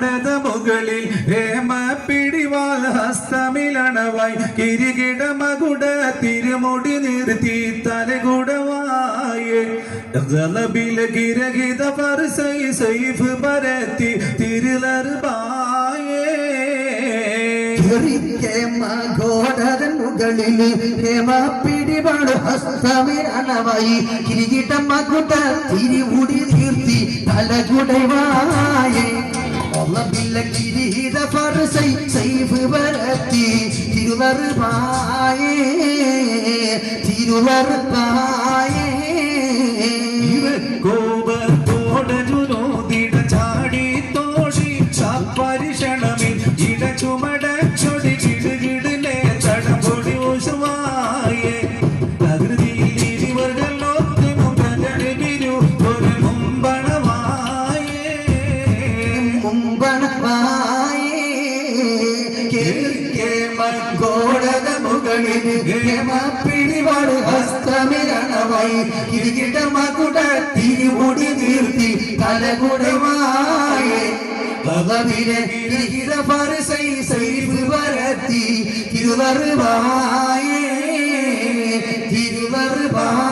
കോടത മുകളിൽ ഹേമ പിടിവാൾ ഹസ്തമിലണവായി കിരികിട മകുട തിരുമുടി നിർത്തി തലകുടവായേ. ഗലബില ഗിരഗിത പർസൈ സൈഫ് പരത്തി തിരുലർബായേ ഘോടരൻ മുകളിൽ ഹേമ പിടിപാട് ഹസ്തമിരണവായി കിരീടം മകുട തിരിമുടി തീർത്തി തലകുടവായേ. ഒളവില്ല കിരീട പറസൈ സൈഫ് വരത്തി തിരുവറുപായേ തിരുവറുപായേ. കോപത്തോടനുനോദിട ചാടി തോഷി സപ്പരിഷണമിൽ മുമ്പണവായേ ഗോടത മുകളിൽ പിടിപാട് ഹസ്തമിരണവായി കിരികിട മകുട തിരുമുടി നീർത്തി തലകുടമായി. ഭഗവിനെ കിരികിട പരസൈ സൈഫ് വരത്തി തിരുവറുവായേ. തിരുവറുവായേ